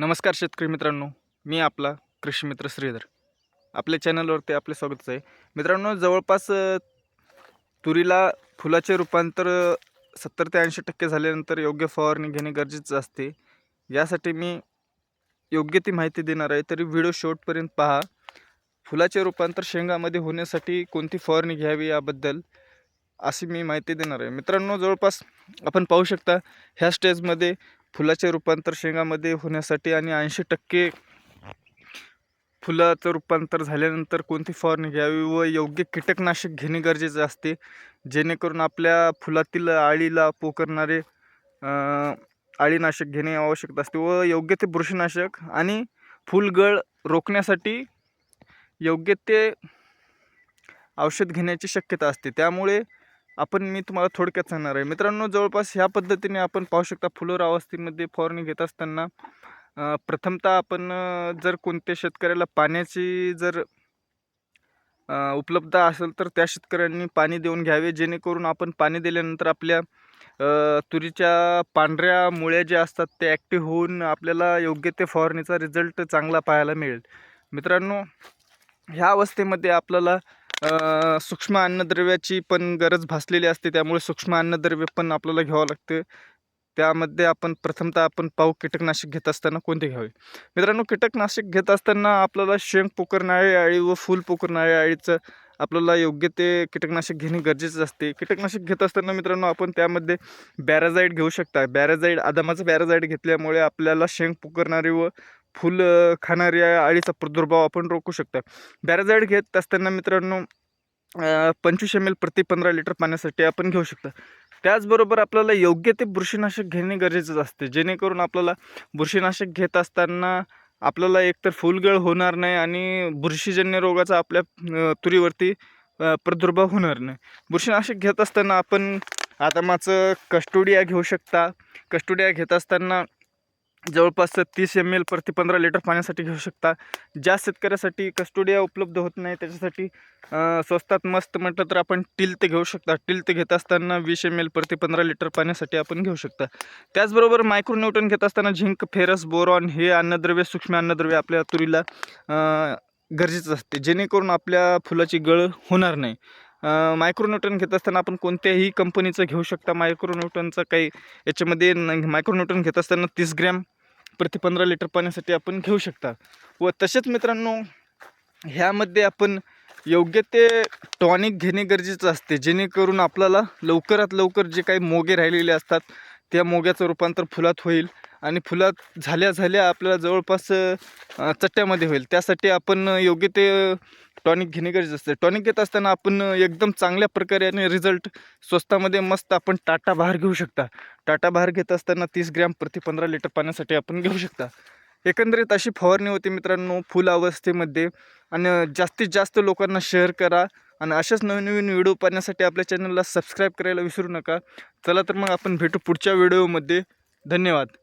नमस्कार शेतकरी मित्रांनो मी आपला कृषी मित्र श्रीधर. आपल्या चॅनलवरती आपले स्वागतच आहे. मित्रांनो जवळपास तुरीला फुलाचे रूपांतर सत्तर ते ऐंशी टक्के झाल्यानंतर योग्य फवारणी घेणे गरजेचं असते. यासाठी मी योग्य ती माहिती देणार आहे. तरी व्हिडिओ शेवटपर्यंत पहा. फुलाचे रूपांतर शेंगामध्ये होण्यासाठी कोणती फवारणी घ्यावी याबद्दल अशी मी माहिती देणार आहे. मित्रांनो जवळपास आपण पाहू शकता ह्या स्टेजमध्ये फुलाचे रूपांतर शेंगामध्ये होण्यासाठी आणि ऐंशी टक्के फुलाचं रूपांतर झाल्यानंतर कोणती फवारणी घ्यावी व योग्य कीटकनाशक घेणे गरजेचे असते? जेणेकरून आपल्या फुलातील आळीला पोकरणारे अं, आळीनाशक घेणे आवश्यक असते व योग्य ते बुरशीनाशक आणि फुलगळ रोखण्यासाठी योग्य ते औषध घेण्याची शक्यता असते. त्यामुळे आपण मी तुम्हाला थोडक्यात सांगणार आहे. मित्रांनो जवळपास ह्या पद्धतीने आपण पाहू शकता फुलोरा अवस्थेमध्ये फवारणी घेत असताना प्रथमतः आपण जर कोणत्या शेतकऱ्याला पाण्याची जर उपलब्ध असेल तर त्या शेतकऱ्यांनी पाणी देऊन घ्यावे. जेणेकरून आपण पाणी दिल्यानंतर आपल्या तुरीच्या पांढऱ्या मुळ्या ज्या असतात ते ॲक्टिव्ह होऊन आपल्याला योग्य ते फवारणीचा रिझल्ट चांगला पाहायला मिळेल. मित्रांनो ह्या अवस्थेमध्ये आपल्याला सूक्ष्म अन्नद्रव्याची पण गरज भासलेली असते त्यामुळे सूक्ष्म अन्नद्रव्य पण आपल्याला घ्यावं लागतं. त्यामध्ये आपण प्रथमतः आपण पाहू कीटकनाशक घेत असताना कोणते घ्यावे? मित्रांनो कीटकनाशक घेत असताना आपल्याला शेंग पोकरणारी आळी व फूल पोकरणाऱ्या आळीचं आपल्याला योग्य ते कीटकनाशक घेणे गरजेचं असते. कीटकनाशक घेत असताना मित्रांनो आपण त्यामध्ये बॅराझाईड घेऊ शकता. बॅराझाईड आदामाचं बॅराझाईड घेतल्यामुळे आपल्याला शेंग पोकरणारी व फुलं खाणाऱ्या अळीचा प्रादुर्भाव आपण रोखू शकतो. बॅराझाईड घेत असताना मित्रांनो पंचवीस एम एल प्रति पंधरा लिटर पाण्यासाठी आपण घेऊ शकतो. त्याचबरोबर आपल्याला योग्य ते बुरशीनाशक घेणे गरजेचंच असते. जेणेकरून आपल्याला बुरशीनाशक घेत असताना आपल्याला एकतर फुलगळ होणार नाही आणि बुरशीजन्य रोगाचा आपल्या तुरीवरती प्रादुर्भाव होणार नाही. बुरशीनाशक घेत असताना आपण आदामाचं कस्टोडिया घेऊ शकता. कस्टोडिया घेत असताना जवळपास तीस एम एल प्रति पंधरा लिटर पाण्यासाठी घेऊ शकता. ज्या शेतकऱ्यासाठी कस्टोडिया उपलब्ध होत नाही त्याच्यासाठी स्वस्तात मस्त म्हटलं तर आपण टिल्त घेऊ शकता. टिल्त घेत असताना वीस एम एल प्रति पंधरा लिटर पाण्यासाठी आपण घेऊ शकता. त्याचबरोबर मायक्रोन्यूटन घेत असताना झिंक फेरस बोरॉन हे अन्नद्रव्य सूक्ष्म अन्नद्रव्य आपल्या तुरीला गरजेचं असते. जेणेकरून आपल्या फुलाची गळ होणार नाही. मायक्रोन्यूटन घेत असताना आपण कोणत्याही कंपनीचं घेऊ शकता. मायक्रोन्यूटनचं काही याच्यामध्ये मायक्रोन्यूटन घेत असताना तीस ग्रॅम प्रति पंधरा लिटर पाण्यासाठी आपण घेऊ शकता. व तसेच मित्रांनो ह्यामध्ये आपण योग्य ते टॉनिक घेणे गरजेचं असते. जेणेकरून आपल्याला लवकरात लवकर जे काही मोगे राहिलेले असतात त्या मोग्याचं रूपांतर फुलात होईल. आणि फुलात झाल्या झाल्या आपल्याला जवळपास चट्ट्यामध्ये होईल. त्यासाठी आपण योग्य ते टॉनिक घेणे गरजेचं असते. टॉनिक घेत असताना आपण एकदम चांगल्या प्रकारे आणि रिझल्ट स्वस्तामध्ये मस्त आपण टाटा बाहेर घेऊ शकता. टाटा बाहेर घेत असताना तीस ग्रॅम प्रति पंधरा लिटर पाण्यासाठी आपण घेऊ शकता. एकंदरीत अशी फवारणी होती मित्रांनो फुल अवस्थेमध्ये. आणि जास्तीत जास्त लोकांना शेअर करा. आणि अशाच नवीन नवीन व्हिडिओ पाहण्यासाठी आपल्या चॅनलला सबस्क्राईब करायला विसरू नका. चला तर मग आपण भेटू पुढच्या व्हिडिओमध्ये. धन्यवाद.